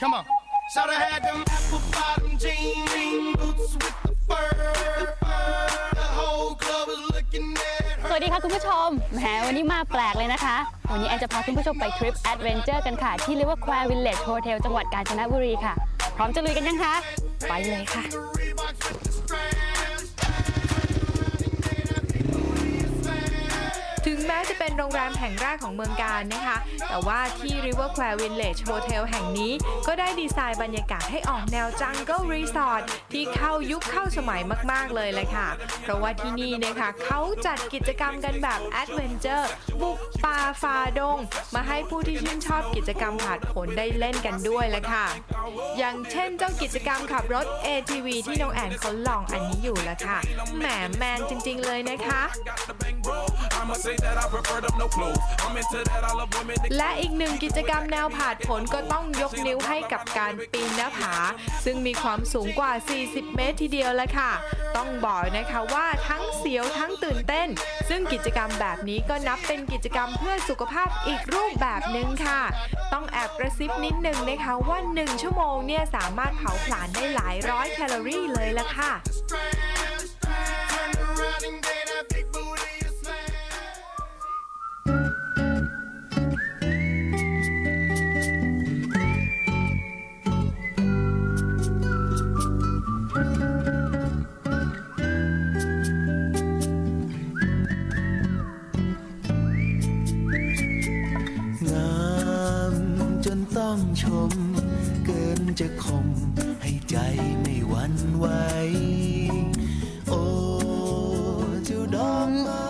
Come on. So they had them apple bottom jean boots with the fur. สวัสดีค่ะคุณผู้ชม แหมวันนี้มาแปลกเลยนะคะ วันนี้แอนจะพาคุณผู้ชมไปทริปแอดเวนเจอร์กันค่ะ ที่เรียกว่าแควินเลจโฮเทลจังหวัดกาญจนบุรีค่ะ พร้อมจะลุยกันยังคะ ไปเลยค่ะ the แม้จะเป็นโรงแรมแห่งแรกของเมืองการนะคะ แต่ว่าที่ River Square Village Hotel แห่งนี้ก็ได้ดีไซน์บรรยากาศให้ออกแนว Jungle Resort ที่เข้ายุคเข้าสมัยมาก ๆ เลยเลยค่ะ เพราะว่าที่นี่นะคะเขาจัดกิจกรรมกันแบบ Adventure บุกป่าฝ่าดง มาให้ผู้ที่ชื่นชอบกิจกรรมผาดผลได้เล่นกันด้วยแหละค่ะ อย่างเช่นเจ้ากิจกรรมขับรถ ATV ที่น้องแอนเขาลองอันนี้อยู่แล้วค่ะ แหมแมนจริง ๆ เลยนะคะและอีกหนึ่งกิจกรรมแนวผาดผลก็ต้องยกนิ้วให้กับการปีนหน้าผา ซึ่งมีความสูงกว่า 40 เมตรทีเดียวแล้วค่ะ ต้องบอกนะคะว่าทั้งเสียวทั้งตื่นเต้น ซึ่งกิจกรรมแบบนี้ก็นับเป็นกิจกรรมเพื่อสุขภาพอีกรูปแบบหนึ่งค่ะ ต้องแอบกระซิบนิดนึงนะคะว่า 1 ชั่วโมงเนี่ยสามารถเผาผลาญได้หลายร้อยแคลอรี่เลยละค่ะ ต้องชม เกินจะข่มให้ใจไม่หวั่นไหวโอ้เจ้าดอกไม้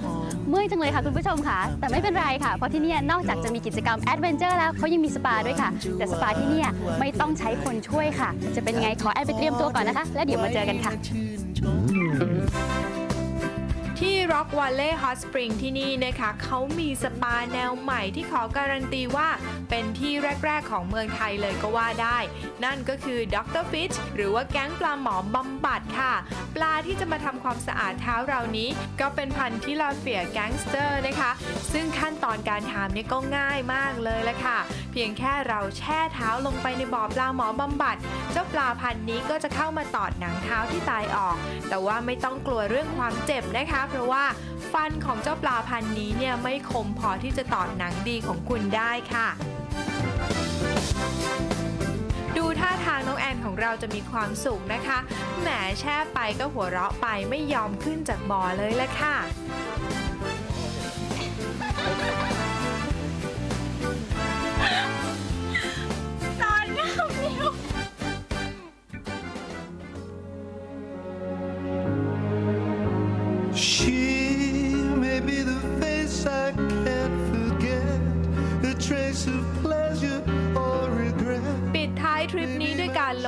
หอมเมื่อยจังเลยค่ะคุณผู้ชมค่ะ แต่ไม่เป็นไรค่ะ เพราะที่นี่นอกจากจะมีกิจกรรมแอดเวนเจอร์แล้วเขายังมีสปาด้วยค่ะ แต่สปาที่นี่ไม่ต้องใช้คนช่วยค่ะ จะเป็นไงขอแอดไปเตรียมตัวก่อนนะคะ แล้วเดี๋ยวมาเจอกันค่ะ ชื่นชมที่ Rock Valley Hot Spring ที่นี่นะคะเขามีสปาแนวใหม่ที่ขอการันตีว่าเป็นที่แรก ๆ ของเมืองไทยเลยก็ว่าได้ นั่นก็คือ Dr. Fish หรือว่าแก๊งปลาหมอบำบัดค่ะ ปลาที่จะมาทำความสะอาดเท้าเรานี้ ก็เป็นพันธุ์ที่ลาเฟียแก๊งสเตอร์นะคะ ซึ่งขั้นตอนการทำเนี่ยก็ง่ายมากเลยละค่ะ เพียงแค่เราแช่เท้าลงไปในบ่อปลาหมอบำบัด เจ้าปลาพันธุ์นี้ก็จะเข้ามาตอดหนังเท้าที่ตายออก แต่ว่าไม่ต้องกลัวเรื่องความเจ็บนะคะ เพราะว่าฟันของเจ้าปลาพันธุ์นี้เนี่ยไม่คมพอที่จะตอดหนังดีของคุณได้ค่ะดูท่าทางน้องแอนของเราจะมีความสุขนะคะ แหมแช่ไปก็หัวเราะไปไม่ยอมขึ้นจากบ่อเลยละค่ะ She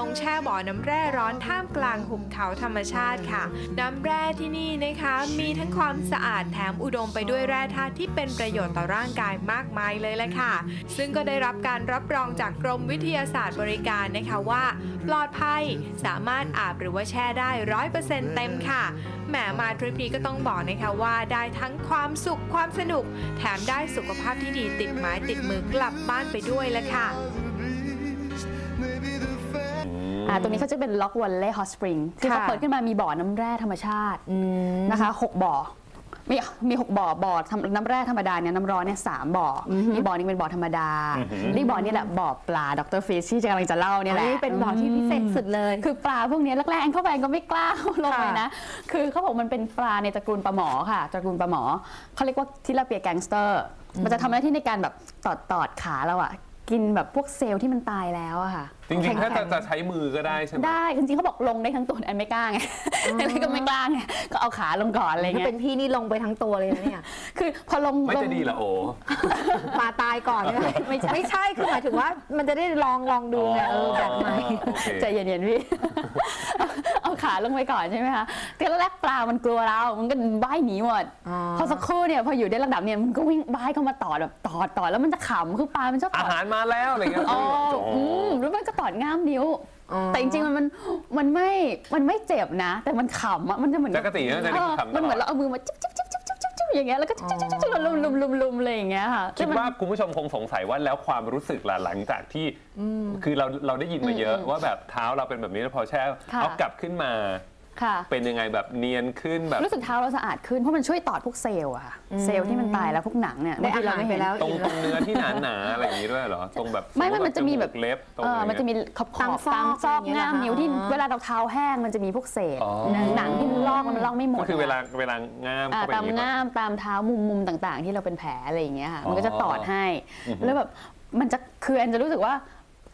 งแช่บ่อน้ำแร่ร้อนท่ามกลางหุบเขาธรรมชาติค่ะ น้ำแร่ที่นี่นะคะ มีทั้งความสะอาดแถมอุดมไปด้วยแร่ธาตุที่เป็นประโยชน์ต่อร่างกายมากมายเลยแหละค่ะ ซึ่งก็ได้รับการรับรองจากกรมวิทยาศาสตร์บริการนะคะว่า ปลอดภัยสามารถอาบหรือว่าแช่ได้ร้อยเปอร์เซ็นต์เต็มค่ะแหมมาทริปนี้ก็ต้องบอกนะคะว่าได้ทั้งความสุขความสนุก แถมได้สุขภาพที่ดีติดไม้ติดมือกลับบ้านไปด้วยละค่ะ อ่าตรงนี้เขาจะเป็นล็อกวันเล่ฮอตสปริงที่เขาค่ะเปิดขึ้นมามีบ่อน้ำแร่ธรรมชาตินะคะหกบ่อมีมีหกบ่อบ่อทำน้ำแร่ธรรมดาเนี่ยน้ำร้อนเนี่ยสามบ่ออมีบ่อนึงเป็นบ่อธรรมดานี่บ่อนี่แหละบ่อปลาดรฟิชที่จะกำลังจะเล่าเนี่ยแหละอันนี้เป็นบ่อที่พิเศษสุดเลย คือปลาพวกเนี้ยแรกๆแอนเข้าไปก็ไม่กล้าลงไปค่ะนะ คือเขาบอกมันเป็นปลาในตระกูลปลาหมอค่ะตระกูลปลาหมอเขาเรียกว่าทิลาเปียแกงสเตอร์ มันจะทำหน้าที่ในการแบบตอดตอดขาเราอะกินแบบพวกเซลล์ที่มันตายแล้วอะค่ะ จริงๆ ถ้าจะจะใช้มือก็ได้ใช่ไหมได้จริงๆเขาบอกลงได้ทั้งตัวแอนไม่กล้าไงแอนก็ไม่กล้าไงก็เอาขาลงก่อนอะไรถ้าเงี้เป็ยนพี่นี่ลงไปทั้งตัวเลยนะเนี่ยคือพอลงไม่ลงจะดีเหรอโอ้ปลาตายก่อนใช่ไหมไม่ใช่ไม่ใช่คือหมายถึงว่ามันจะได้ลองลองดูไงเออแบบใหม่โอเคใจเย็นๆพี่เอา ขาลงไปก่อนใช่ไหมคะแต่แรกปลามันกลัวเรา มันก็ว่ายหนีหมดอ๋อพอสักครู่เนี่ยพออยู่ได้ระดับเนี่ยมันก็วิ่งว่ายเข้ามาตอดแบบตอดตอดแล้วมันจะขำคือปลามันชอบตอาอดหารมาแล้วอะไรเงี้ยอ๋อโอ้อืมแล้วมันก็ตอดง่ามนิ้วอ๋อแต่จริงๆมันมันมันไม่มันไม่เจ็บนะ แต่มันขำอะมันจะเหมือนจักรตีนะจะเอได้อทำตมันลเหมืออนดเราเอามือมาจิ๊บจิ๊บจิ๊บจิ๊บจิ๊บจิ๊บ อย่างเงี้ยแล้วก็จุ๊ๆๆๆลุมลุมลุมลุมอะไรอย่างเงี้ยค่ะคิดว่าคุณผู้ชมคงสงสัยว่าแล้วความรู้สึกล่ะหลังจากที่คือเราเราได้ยินมาเยอะว่าแบบเท้าเราเป็นแบบนี้แล้วพอแช่ค่ะเอากลับขึ้นมา ค่ะเป็นยังไงแบบเนียนขึ้นแบบ รู้สึกเท้าเราสะอาดขึ้นเพราะมันช่วยตอดพวกเซลล์อะค่ะเซลล์ที่มันตายแล้วพวกหนังเนี่ยได้บางทีเราอาหารไม่ไปเห็นแล้วตรงตรงเนื้อที่หนาหนาๆอะไรอย่างนี้ด้วยเหรอตรงแบบไม่ไม่มันจะมีแบบจกเล็บตรงเออะไรอเงี้ยมันจะมีขอบขอบตามซอกตามซอกอย่างเงี้ยง่ามเหรอคะนิ้วที่อ๋อเวลาเราเท้าแห้งมันจะมีพวกเศษอ๋อหนังที่มันลอกมันลอกไม่หมดก็คือเวลาเวลาง่ามอ่าเข้าไปอตามย่างนี้ง่ามตามเท้ามุมมุมต่าง ๆ ที่เราเป็นแผลอะไรอย่างเงี้ยค่ะมันก็จะอ๋อตอดให้อือฮึแล้วแบบมันจะคือแอนจะรู้สึกว่า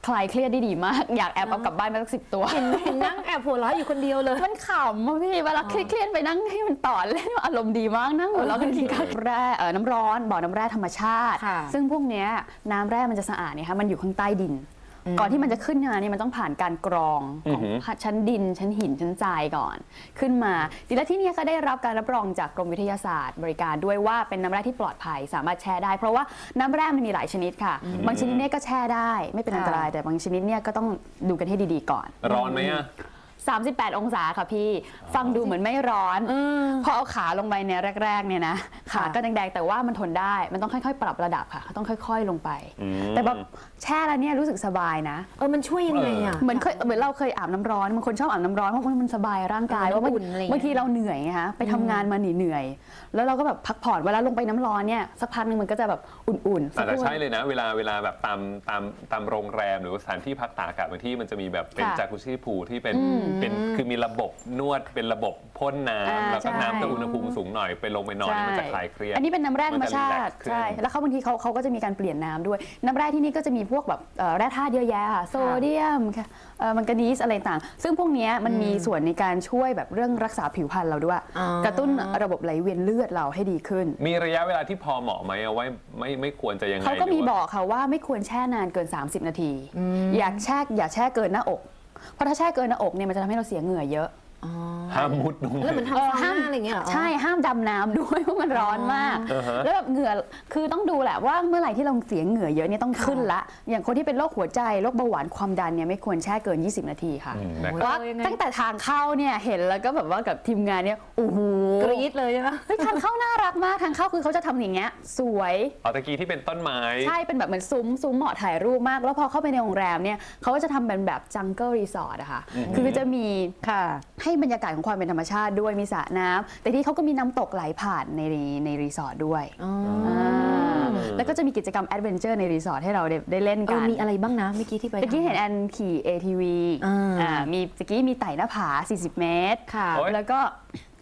คลายเครียดได้ดีมาก อยากแอบเอากลับบ้านมาสักสิบตัว เห็นเห็นนั่งแอบหัวเราะอยู่คนเดียวเลย มันขำอะพี่เวลาเครียดๆไปนั่งให้มันต่อเล่นอารมณ์ดีมากนั่งหัวเราะกันกินข้าวแร่เอ่อน้ำร้อนบ่อน้ำแร่ธรรมชาติค่ะซึ่งพวกเนี้ยน้ำแร่มันจะสะอาดเนี่ยค่ะมันอยู่ข้างใต้ดิน ก่อนที่มันจะขึ้นมาเนี่ยมันต้องผ่านการกรองของชั้นดิน ชั้นหินชั้นทรายก่อน ขึ้นมาดีแล้วที่เนี่ยก็ได้รับการรับรองจากกรมวิทยาศาสตร์ บริการด้วยว่าเป็นน้ำแร่ที่ปลอดภัยสามารถแช่ได้ เพราะว่าน้ำแร่มันมีหลายชนิดค่ะ บางชนิดเนี่ยก็แช่ได้ ไม่เป็นอันตรายแต่บางชนิดเนี่ยก็ต้องดูกันให้ดีๆก่อน ร้อนไหมอะ 38 องศาค่ะพี่ ฟังดูเหมือนไม่ร้อนพอเอาขาลงไปเนี่ยแรก ๆ เนี่ยนะขาก็แดงๆแต่ว่ามันทนได้ มันต้องค่อยๆ ปรับระดับค่ะ ต้องค่อย ๆ ลงไปอืมแต่แบบแช่แล้วเนี่ยรู้สึกสบายนะ เออมันช่วยยังไงอะเหมือนเคยเหมือนเราเคยอาบน้ำร้อนบางคนชอบอาบน้ำร้อนเพราะมันสบายร่างกายเออว่าบางอุ่นอะไรอย่างเงี้ยบางทีเราเหนื่อยไงคะไปทำงานมาเหนื่อยๆแล้วเราก็แบบพักผ่อนเวลาลงไปน้ำร้อนเนี่ยสักพักหนึงมันก็จะแบบอุ่นๆสัแต่กแต่ครู่ใช่เลยนะ เวลาเวลาแบบตามตามตามโรงแรมหรือว่าสถานที่พักตากอากาศบางที่มันจะมีแบบเป็นค่ะจากุชิพูลที่เป็นเป็นคือมีระบบนวดเป็นระบบพ่นน้อ่าำแล้วก็ใช่น้ำจะอุณหภูมิสูงหน่อยไปลงไปนอนเนี่ยมันจะคลายเครียดอันนี้เป็นน้ำแร่ธรรมชามันจะติ relax ขึ้นใช่แล้วเขาบางทีเขาเขาก็จะมีการเปลี่ยนน้ำด้วย น้ำแร่ที่นี่ก็จะมีพวกแบบเอ่อแร่ธาตุเยอะแยะค่ะโซเดียมค่ะเอ่อมังกานีสอะไรต่าง ซึ่งพวกเนี้ยมันมีส่วนในการช่วยแบบเรื่องรักษาผิวพรรณเราด้วยอ๋อกระตุ้นระบบไหลเวียนเลือดเราให้ดีขึ้น มีระยะเวลาที่พอเหมาะไหมเอาไว้ไม่ไม่ควรจะยังไงเขาก็มีหรืบว่าอกค่ะว่าไม่ควรแช่นานเกิน 30 นาที อยากแช่อย่าแช่เกินหน้าอก เพราะถ้าแช่เกินหน้าอกเนี่ยมันจะทำให้เราเสียเหงื่อเยอะ ห้ามมุดลงไป แล้วมันทำซาวน่าอะไรอย่างเงี้ยเหรอ ใช่ห้ามดำน้ำด้วยเพราะมันร้อนมากแล้วแบบเหงื่อคือต้องดูแหละว่าเมื่อไหร่ที่เราเสียเหงื่อเยอะเนี่ยต้องขึ้นละ อย่างคนที่เป็นโรคหัวใจโรคเบาหวานความดันเนี่ยไม่ควรแช่เกิน 20 นาทีค่ะอืมนะครับ ว่าเออยังไงตั้งแต่ทางเข้าเนี่ยเห็นแล้วก็แบบว่ากับทีมงานเนี่ยโอ้โหกรี๊ดเลยใช่ไหม เฮ้ยทางเข้าน่ารักมากทางเข้าคือเขาจะทำอย่างเงี้ยสวยเอาตะกี้ที่เป็นต้นไม้ ใช่ เป็นแบบเหมือนซุ้มซุ้มเหมาะถ่ายรูปมาก แล้วพอเข้าไปในโรงแรมเนี่ยเขาก็จะทำเป็นแบบจังเกิลรีสอร์ทอะค่ะ คือจะมีค่ะ ให้บรรยากาศของความเป็นธรรมชาติด้วยมีสระน้ำแต่ที่เขาก็มีน้ำตกไหลผ่านในในรีสอร์ทด้วยาแล้วก็จะมีกิจกรรมแอดเวนเจอร์ในรีสอร์ทให้เราได้ได้เล่นเอกัอนมีอะไรบ้างนะเมื่อกี้ที่ไปตะกี้เห็นทำแอนขี่ ATV อ่าอ่ามีตะกี้มีไต่หน้าผา 40 เมตรค่ะโอ๊ยแล้วก็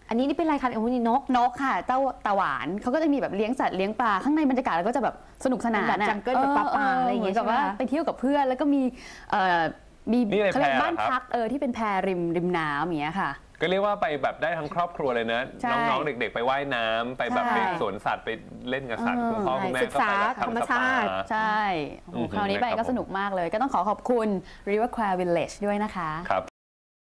อันนี้นี่เป็นอะไรคะโอ้โหนี่นกนกค่ะเต้าตาหวานเขาก็จะมีแบบเลี้ยงสัตว์เลี้ยงปลาข้างในบรรยากาศแล้วก็จะแบบสนุกสนานแบบอะ jungle แบบป่าๆอะไรอย่างเงี้ยหมืนกับว่าใช่ไหมคะไปเที่ยวกับเพื่อนแล้วก็มีเอ่อ มีนี่ในเขาเรียกแพบ้านเหรอครับ พักเออที่เป็นแพริมริมน้ำอย่างเงี้ยค่ะ ก็เรียกว่าไปแบบได้ทั้งครอบครัวเลยนะ ใช่น้องๆ เด็ก ๆ ไปว่ายน้ำไปแบบใช่ ไปสวนสัตว์ไปเล่นกับสัตว์เออคุณพ่อคุณแม่ศึกก็ษาไปแบบธรรมทำสปาชาติ ใช่โอ้โหอืมคราวนี้ไปนะครับก็สนุกมากเลย ก็ต้องขอขอบคุณ River Quay Village ด้วยนะคะ ครับ